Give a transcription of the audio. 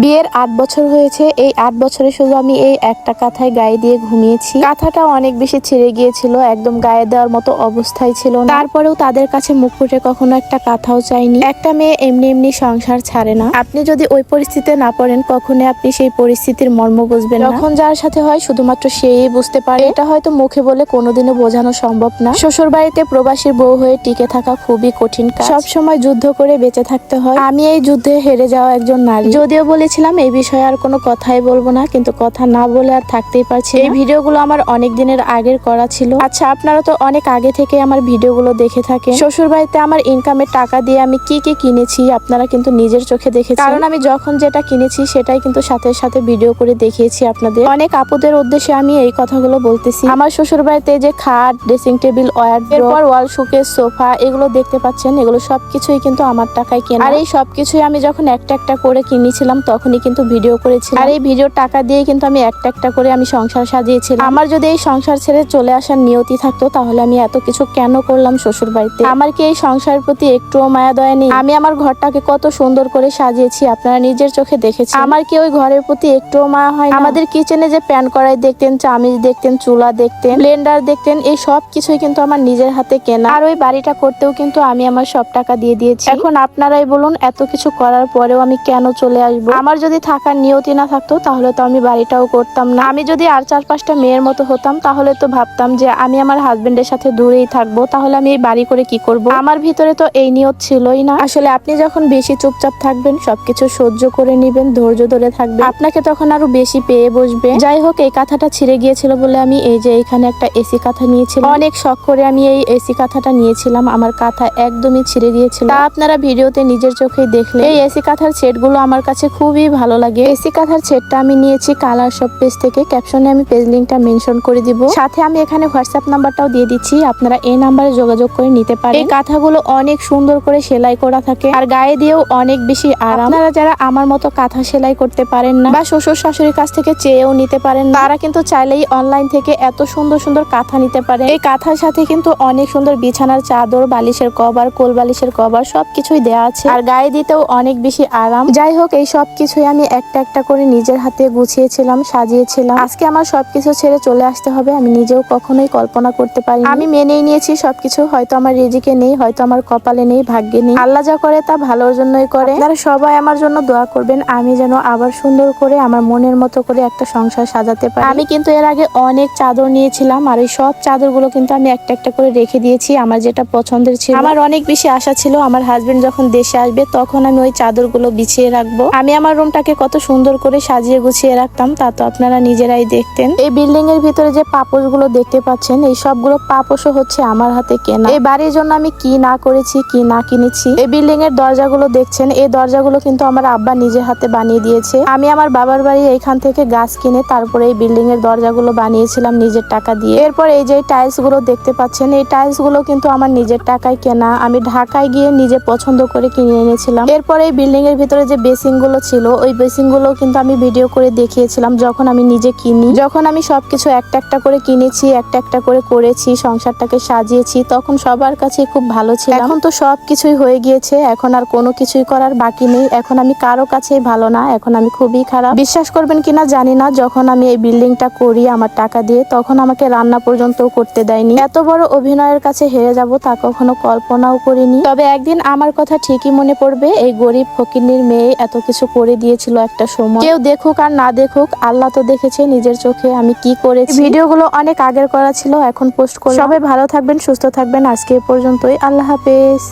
বিয়ের আট বছর হয়েছে। এই আট বছরে শুধু আমি এই একটা কাঁথায় গায়ে দিয়ে ঘুমিয়েছি। কাঁথাটা অনেক বেশি ছিঁড়ে গিয়েছিল, একদম গায়ে দেওয়ার মতো অবস্থায় ছিল তারপরেও তাদের কাছে মুখ ফুটে কখনো একটা কাঁথাও চাইনি। একটা মেয়ে এমনি এমনি সংসার ছাড়ে না। আপনি যদি ওই পরিস্থিতিতে না পড়েন কখনো আপনি সেই পরিস্থিতির মর্ম বুঝবেন না। যখন যার সাথে হয়, শুধুমাত্র সেই বুঝতে পারে। এটা হয়তো মুখে বলে কোনোদিনও বোঝানো সম্ভব না। শ্বশুর বাড়িতে প্রবাসীর বউ হয়ে টিকে থাকা খুবই কঠিন কাজ। সব সময় যুদ্ধ করে বেঁচে থাকতে হয়। আমি এই যুদ্ধে হেরে যাওয়া একজন নারী। যদিও বলেছিলাম, এই বিষয়ে আর কোনো কথাই বলব না, কিন্তু কথা না বলে আর থাকতেই পারছি এই ভিডিওগুলো আমার অনেক দিনের আগের করা ছিল। আচ্ছা আপনারা তো অনেক আগে থেকে আমার ভিডিওগুলো দেখে থাকেন। শ্বশুর বাড়িতে আমার ইনকামের টাকা দিয়ে আমি কি কি কিনেছি, আপনারা কিন্তু নিজের চোখে দেখেছেন। কারণ আমি যখন যেটা কিনেছি, সেটাই কিন্তু সাথে সাথে ভিডিও করে দেখিয়েছি আপনাদের। অনেক আপুদের উদ্দেশ্যে আমি এই কথাগুলো বলতেছি। আমার শ্বশুর বাড়িতে যে খাট ড্রেসিং টেবিল ওয়ার এরপর ওয়াল, শোকেস, সোফা, এগুলো দেখতে পাচ্ছেন, এগুলো সবকিছুই কিন্তু আমার টাকায় কেনা। আর এই সবকিছুই আমি যখন একটা একটা করে কিনেছিলাম তখনই কিন্তু ভিডিও করেছিলাম। আর এই ভিডিওর টাকা দিয়ে কিন্তু আমি একটা একটা করে আমি সংসার সাজিয়েছিলাম। আমার যদি এই সংসার ছেড়ে চলে আসার নিয়তি থাকতো, তাহলে আমি এত কিছু কেন করলাম শ্বশুর বাড়িতে আমার কি এই সংসারের প্রতি একটুও মায়া, দয়া নেই? আমি আমার ঘরটাকে কত সুন্দর করে সাজিয়েছি, আপনারা নিজের চোখে দেখেছি আমার কি ওই ঘরের প্রতি একটুও মায়া হয় আমাদের কিচেনে যে প্যান কড়াই দেখতেন, চামিচ দেখতেন, চুলা দেখতেন, ব্লেন্ডার দেখতেন, এই সব কিছুই কিন্তু আমার নিজের হাতে কেনা। আর ওই বাড়িটা করতেও কিন্তু আমি আমার সব টাকা দিয়ে দিয়েছি। এখন আপনারাই বলুন, এত কিছু করার পরেও আমি কেন চলে আসব? আমার যদি থাকার নিয়তি না থাকতো, তাহলে তো আমি বাড়িটাও করতাম না। আমি যদি আর চার পাঁচটা মেয়ের মতো হতাম, তাহলে তো ভাবতাম যে আমি আমার হাজবেন্ডের সাথে দূরেই থাকব, তাহলে আমি এই বাড়ি করে কি করব? আমার ভিতরে তো এই নিয়ত ছিলই না। আসলে আপনি যখন বেশি চুপচাপ থাকবেন, সবকিছু সহ্য করে নিবেন, ধৈর্য ধরে থাকবেন। আপনাকে তখন আরও বেশি পেয়ে বসবে। যাই হোক, এই কাঁথাটা ছিঁড়ে গিয়েছিল বলে আমি এই যে এখানে একটা এসি কাঁথা নিয়েছিলাম। অনেক শখ করে আমি এই এসি কাঁথাটা নিয়েছিলাম। আমার কাঁথা একদমই ছিঁড়ে গিয়েছিল। তা আপনারা ভিডিওতে নিজের চোখে দেখলে এই এসি কাঁথার সেটগুলো আমার কাছে খুবই ভালো লাগে। এসি কাঁথার সেটটা আমি নিয়েছি কালার সব পেজ থেকে। ক্যাপশনে আমি পেজ লিঙ্কটা মেনশন করে দিব। সাথে আমি এখানে হোয়াটসঅ্যাপ নাম্বারটাও দিয়ে দিচ্ছি, আপনারা এই নাম্বারে যোগাযোগ করে নিতে পারেন। এই কাঁথাগুলো অনেক সুন্দর করে সেলাই করা থাকে আর গায়ে দিয়েও অনেক বেশি আরাম। আপনারা যারা আমার মতো কাঁথা সেলাই করতে পারেন না বা শ্বশুর শাশুড়ির কাছ থেকে চেয়েও নিতে পারেন তারা কিন্তু চাইলেই অনলাইন থেকে এত সুন্দর সুন্দর কাঁথা নিতে পারে এই কাঁথার সাথে কিন্তু অনেক সুন্দর বিছানার চাদর, বালিশের কভার কোল বালিশের কভার সবকিছুই দেওয়া আছে। আর গায়ে দিতেও অনেক বেশি আরাম। যাই হোক, এই সব কিছুই আমি একটা একটা করে নিজের হাতে গুছিয়েছিলাম, সাজিয়েছিলাম। আজকে আমার সবকিছু ছেড়ে চলে আসতে হবে, আমি নিজেও কখনোই কল্পনা করতে পারি আমি মেনেই নিয়েছি সবকিছু, হয়তো আমার রেজিকে নেই, হয়তো আমার কপালে নেই, ভাগ্যে নেই। আল্লাহ যা করে তা ভালোর জন্যই করে। আপনারা সবাই আমার জন্য দোয়া করবেন, আমি যেন আবার সুন্দর করে আমার মনের মতো করে একটা সংসার সাজাতে পারি। আমি কিন্তু এর আগে অনেক চাদর নিয়েছিলাম, আর এই সব চাদরগুলো কিন্তু আমি একটা একটা করে রেখে দিয়েছি, আমার যেটা পছন্দের ছিল। আমার অনেক বেশি আশা ছিল, আমার হাজবেন্ড যখন দেশে আসবে, তখন আমি ওই চাদরগুলো বিছিয়ে রাখব। আমি আমার রুমটাকে কত সুন্দর করে সাজিয়ে গুছিয়ে রাখতাম, তা তো আপনারা নিজেরাই দেখতেন। এই বিল্ডিং এর ভিতরে যে পাপোশগুলো দেখতে পাচ্ছেন, এই সবগুলো পাপোশও হচ্ছে আমার হাতে কেনা। এই বাড়ির জন্য আমি কি না করেছি, কি না কিনেছি, এই বিল্ডিং এর দরজাগুলো দেখছেন, এই দরজাগুলো কিন্তু আমার আব্বা নিজের হাতে বানিয়ে দিয়েছে। আমি আমার বাবার বাড়ি এইখান থেকে গাছ কিনে তারপরে এই বিল্ডিং এর দরজাগুলো বানিয়েছিলাম নিজের টাকা দিয়ে। এরপর এই যে টাইলসগুলো দেখতে পাচ্ছেন, এই টাইলসগুলো কিন্তু আমার নিজের টাকায় কেনা। আমি ঢাকায় গিয়ে নিজে পছন্দ করে কিনে এনেছিলাম। এরপর এই বিল্ডিং এর ভিতরে যে বেসিংগুলো ছিল ওই বেসিংগুলো কিন্তু আমি ভিডিও করে দেখিয়েছিলাম, যখন আমি নিজে কিনি। যখন আমি সবকিছু একটা একটা করে কিনেছি, একটা একটা করে করেছি, সংসারটাকে সাজিয়েছি, তখন সবার কাছে খুব ভালো ছিল এখন তো সব কিছুই হয়ে গিয়েছে, এখন আর কোনো কিছুই করার বাকি নেই। এখন আমি কারও কাছেই ভালো না, এখন আমি খুবই খারাপ। বিশ্বাস করবেন কিনা জানি না, যখন আমি এই বিল্ডিংটা করি আমার টাকা দিয়ে, তখন আমাকে রান্না পর্যন্ত করতে দেয়নি। এত বড় অভিনয়ের কাছে হেরে যাব তা কখনো কল্পনাও করিনি। তবে একদিন আমার কথা ঠিকই মনে পড়বে, এই গরিব ফকিন্নির মেয়ে এত কিছু করে দিয়েছিল একটা সময়। কেউ দেখুক আর না দেখুক, আল্লাহ তো দেখেছে নিজের চোখে আমি কি করেছি। ভিডিওগুলো অনেক আগের করা ছিল, এখন পোস্ট করে সবাই ভালো থাকবেন, সুস্থ থাকবেন। আজকে পর্যন্তই। আল্লাহ হাফেজ।